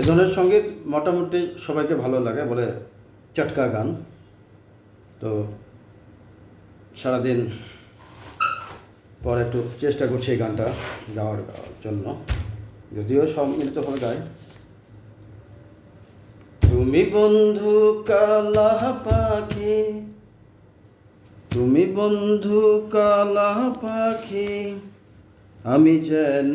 এ ধরনের সংগীত মোটামুটি সবাইকে ভালো লাগে বলে চটকা গান। তো সারাদিন পর একটু চেষ্টা করছি এই গানটা গাওয়ার জন্য। যদিও সব মিলিতভাবে গায় তুমি বন্ধু কালা পাখি তুমি বন্ধু কালা পাখি আমি যেন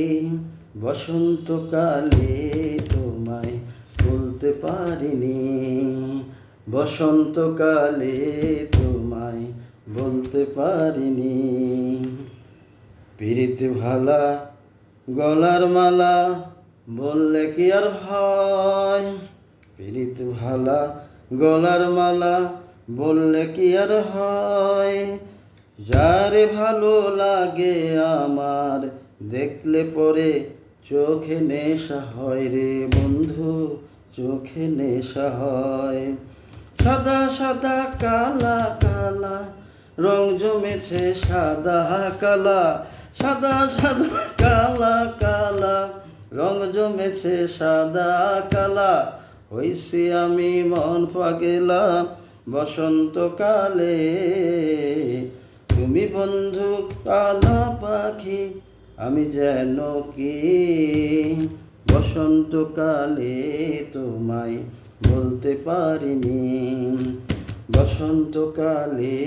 বসন্তকালে তোমায় বলতে পারিনি। বসন্তকালে তোমায় বলতে পারিনি। পিরিত ভালা গলার মালা বললে কি আর হয়? পিরিত ভালা গলার মালা বললে কি আর হয়? যারে ভালো লাগে আমার, দেখলে পরে চোখে নেশা হয় রে বন্ধু, চোখে নেশা হয়। সাদা সাদা, কালা কালা, রং জমেছে সাদা, কালা। সাদা সাদা, কালা কালা, রং জমেছে সাদা, কালা। হইছি আমি মন পাগেলা, বসন্তকালে। তুমি বন্ধু কালা পাখি আমি যেন কি বসন্তকালে তোমায় বলতে পারিনি। বসন্তকালে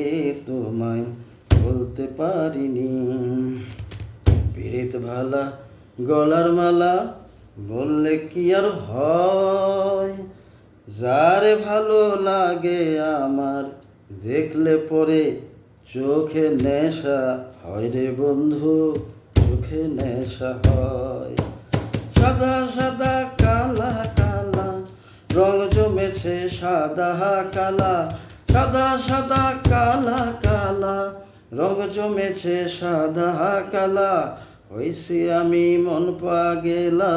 তোমায় বলতে পারিনি। পীড়িত ভালা গলার মালা বললে কি আর হয়? যারে ভালো লাগে আমার দেখলে পরে চোখে নেশা হয় রে বন্ধু। চোখে নেশা হয়। সাদা সাদা কালা কালা, রং জমেছে সাদা কালা। সাদা সাদা কালা কালা, রং জমেছে সাদা কালা। হইছি আমি মন পাগেলা,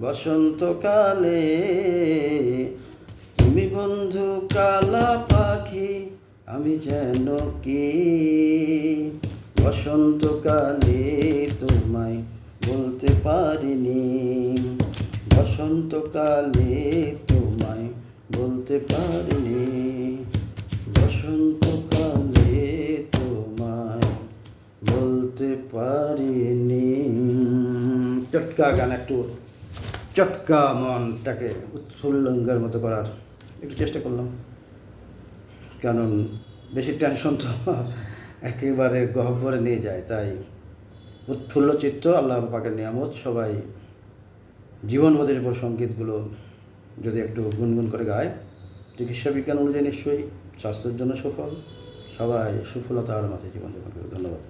বসন্তকালে। তুমি বন্ধু কালা পাখি, আমি যেন কি? বসন্তকালে পারিনি। বসন্তকালে তোমায় বলতে পারিনি। বসন্তকালে তোমায় বলতে পারিনি। চটকা গান একটু, চটকা মনটাকে উৎফুল্লঙ্গের মতো করার একটু চেষ্টা করলাম। কারণ বেশি টেনশন তো একেবারে গহ্বরে নিয়ে যায়, তাই উৎফুল্ল চিত্ত, আল্লাহ পাকের নিয়ামত, সবাই জীবনবোধের উপর সঙ্গীতগুলো যদি একটু গুনগুন করে গায়, চিকিৎসা বিজ্ঞান অনুযায়ী নিশ্চয়ই স্বাস্থ্যের জন্য সফল, সবাই সুফলতার মাঝে জীবনযাপন করবে ধন্যবাদ।